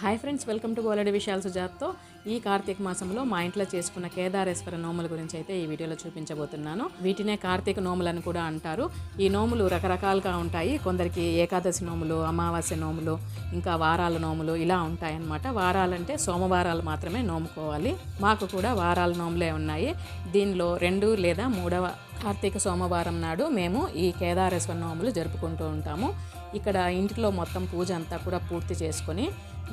Hi friends welcome to గోలడి విషయాల సుజాత్తో. ఈ కార్తీక మాసంలో మా ఇంట్లో చేసుకున్న కేదారేశ్వర నోముల గురించి అయితే ఈ వీడియోలో చూపించబోతున్నాను. వీటినే కార్తీక నోములు అని కూడా అంటారు. ఈ నోములు రకరకాలుగా ఉంటాయి. కొందరికి ఏకాదశి నోములు అమావాస్య నోములు ఇంకా వారాల నోములు ఇలా ఉంటాయన్నమాట. వారాలంటే సోమవారాలు మాత్రమే నోముకోవాలి. మాకు కూడా వారాల నోములే ఉన్నాయి. దీనిలో రెండు లేదా మూడవ కార్తీక సోమవారం నాడు మేము ఈ కేదారేశ్వర నోములు జరుపుకుంటూ ఉంటాము. ఇక్కడ ఇంటిలో మొత్తం పూజ అంతా కూడా పూర్తి చేసుకొని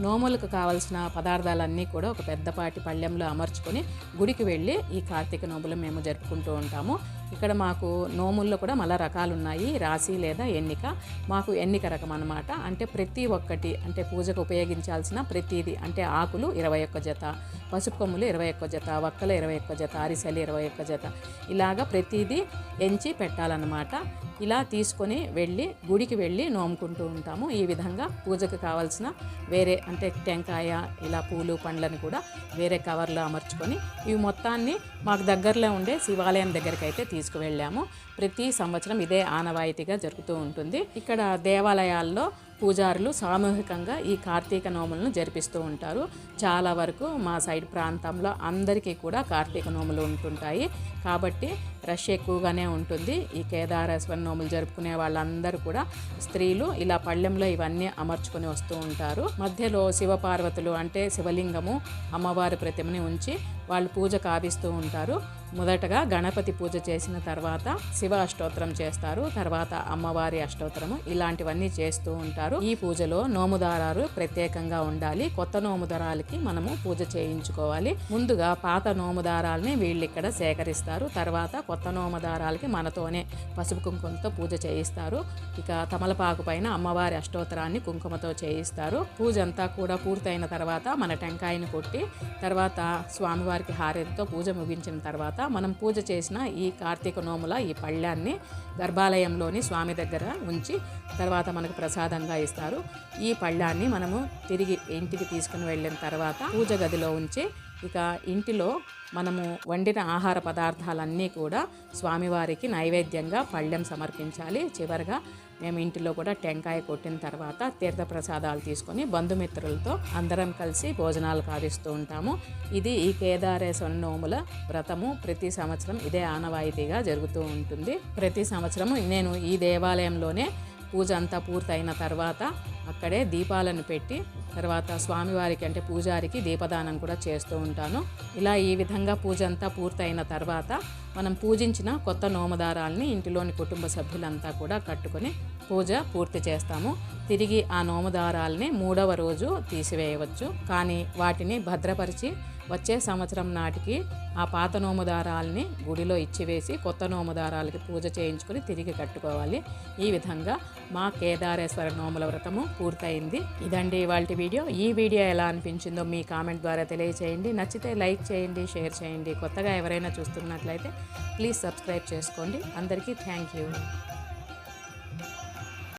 నోములకు కావలసిన పదార్థాలన్నీ కూడా ఒక పెద్ద పెద్దపాటి పళ్ళెంలో అమర్చుకొని గుడికి వెళ్ళి ఈ కార్తీక నోములు మేము జరుపుకుంటూ ఉంటాము. ఇక్కడ మాకు నోముల్లో కూడా మళ్ళా రకాలు ఉన్నాయి రాశి లేదా ఎన్నిక. మాకు ఎన్నిక రకం అనమాట అంటే ప్రతి ఒక్కటి అంటే పూజకు ఉపయోగించాల్సిన ప్రతిదీ అంటే ఆకులు ఇరవై ఒక్క జత పసుపు కొమ్ములు ఇరవై ఒక్క జత వక్కలు ఇరవై ఒక్క జత అరిసెలు ఇరవై ఒక్క జత. ఇలాగ ప్రతిదీ ఎంచి పెట్టాలన్నమాట. ఇలా తీసుకొని వెళ్ళి గుడికి వెళ్ళి నోముకుంటూ ఉంటాము. ఈ విధంగా పూజకు కావాల్సిన వేరే అంటే టెంకాయ ఇలా పూలు పండ్లను కూడా వేరే కవర్లో అమర్చుకొని ఇవి మొత్తాన్ని మాకు దగ్గరలో ఉండే శివాలయం దగ్గరికి అయితే తీసుకువెళ్ళాము. ప్రతి సంవత్సరం ఇదే ఆనవాయితీగా జరుగుతూ ఉంటుంది. ఇక్కడ దేవాలయాల్లో పూజారులు సామూహికంగా ఈ కార్తీక నోములను జరిపిస్తూ ఉంటారు. చాలా వరకు మా సైడ్ ప్రాంతంలో అందరికీ కూడా కార్తీక నోములు ఉంటుంటాయి. కాబట్టి రష్ ఎక్కువగానే ఉంటుంది. ఈ కేదారేశ్వర నోములు జరుపుకునే వాళ్ళందరూ కూడా స్త్రీలు ఇలా పళ్ళెంలో ఇవన్నీ అమర్చుకొని వస్తూ ఉంటారు. మధ్యలో శివపార్వతులు అంటే శివలింగము అమ్మవారి ప్రతిమని ఉంచి వాళ్ళు పూజ కావిస్తూ ఉంటారు. మొదటగా గణపతి పూజ చేసిన తర్వాత శివ అష్టోత్తరం చేస్తారు. తర్వాత అమ్మవారి అష్టోత్తరము ఇలాంటివన్నీ చేస్తూ ఉంటారు. ఈ పూజలో నోముదారాలు ప్రత్యేకంగా ఉండాలి. కొత్త నోముదారాలకి మనము పూజ చేయించుకోవాలి. ముందుగా పాత నోముదారాలని వీళ్ళు ఇక్కడ సేకరిస్తారు. తర్వాత కొత్త నోముదారాలకి మనతోనే పసుపు కుంకుమతో పూజ చేయిస్తారు. ఇక తమలపాకు పైన అమ్మవారి అష్టోత్తరాన్ని కుంకుమతో చేయిస్తారు. పూజ అంతా కూడా పూర్తయిన తర్వాత మన టెంకాయని కొట్టి తర్వాత స్వామివారికి హారతితో పూజ ముగించిన తర్వాత మనం పూజ చేసిన ఈ కార్తీక నోముల ఈ పళ్ళాన్ని గర్భాలయంలోని స్వామి దగ్గర ఉంచి తర్వాత మనకు ప్రసాదంగా ఇస్తారు. ఈ పళ్ళాన్ని మనము తిరిగి ఇంటికి తీసుకుని వెళ్ళిన తర్వాత పూజ గదిలో ఉంచి ఇక ఇంటిలో మనము వండిన ఆహార పదార్థాలన్నీ కూడా స్వామివారికి నైవేద్యంగా పళ్ళెం సమర్పించాలి. చివరిగా మేము ఇంటిలో కూడా టెంకాయ కొట్టిన తర్వాత తీర్థప్రసాదాలు తీసుకొని బంధుమిత్రులతో అందరం కలిసి భోజనాలు కావిస్తూ ఉంటాము. ఇది ఈ కేదారేశ్వర నోముల వ్రతము. ప్రతి సంవత్సరం ఇదే ఆనవాయితీగా జరుగుతూ ఉంటుంది. ప్రతి సంవత్సరము నేను ఈ దేవాలయంలోనే పూజ అంతా పూర్తయిన తర్వాత అక్కడే దీపాలను పెట్టి తర్వాత స్వామివారికి అంటే పూజారికి దీపదానం కూడా చేస్తూ ఉంటాను. ఇలా ఈ విధంగా పూజ అంతా పూర్తయిన తర్వాత మనం పూజించిన కొత్త నోమదారాల్ని ఇంటిలోని కుటుంబ సభ్యులంతా కూడా కట్టుకొని పూజ పూర్తి చేస్తాము. తిరిగి ఆ నోమదారాల్ని మూడవ రోజు తీసివేయవచ్చు. కానీ వాటిని భద్రపరిచి వచ్చే సంవత్సరం నాటికి ఆ పాత నోముదారాల్ని గుడిలో ఇచ్చివేసి కొత్త నోముదారాలకి పూజ చేయించుకొని తిరిగి కట్టుకోవాలి. ఈ విధంగా మా కేదారేశ్వర నోముల వ్రతము పూర్తయింది. ఇదండి ఇవాళ వీడియో. ఈ వీడియో ఎలా అనిపించిందో మీ కామెంట్ ద్వారా తెలియచేయండి. నచ్చితే లైక్ చేయండి షేర్ చేయండి. కొత్తగా ఎవరైనా చూస్తున్నట్లయితే ప్లీజ్ సబ్స్క్రైబ్ చేసుకోండి. అందరికీ థ్యాంక్ యూ.